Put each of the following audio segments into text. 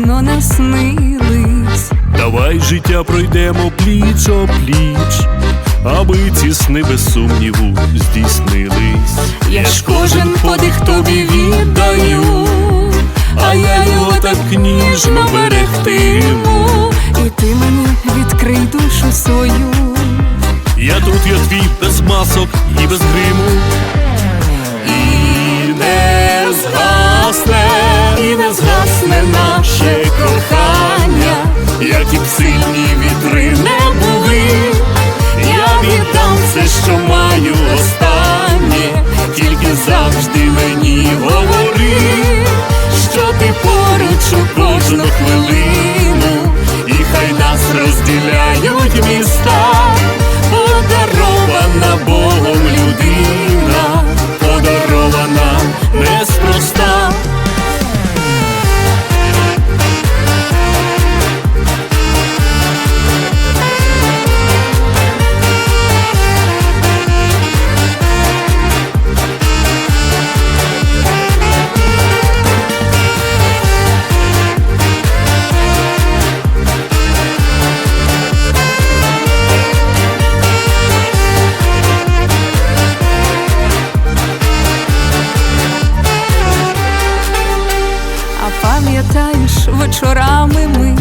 давно наснились. Давай життя пройдемо пліч опліч, аби ці сни без сумніву здійснились. Я ж кожен подих тобі віддаю, а я його так ніжно беру що маю останнє, тільки завжди мені говори, що ти поруч у кожну хвилину, і хай нас розділяють вечорами ми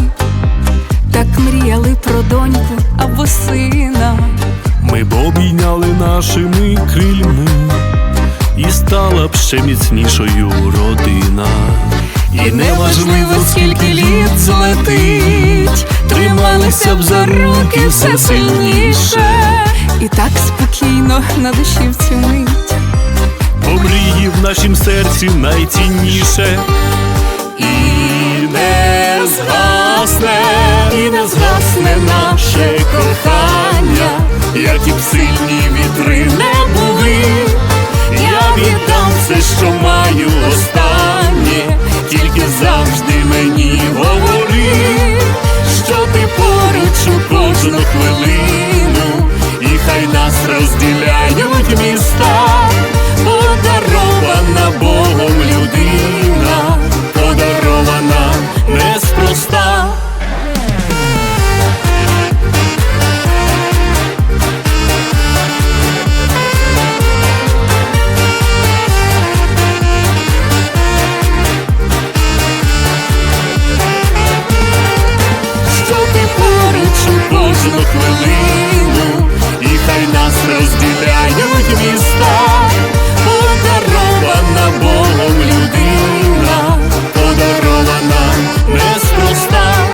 так мріяли про доньку або сина. Ми б обійняли нашими крильми, і стала б ще міцнішою родина. І неважливо, скільки літ злетить, трималися б за руки все сильніше. І так спокійно на душі в цю мить. Бо мрії в нашім серці найцінніше. І які б сильні вітри не були, я віддам все, що маю останнє, нашу кожну хвилину.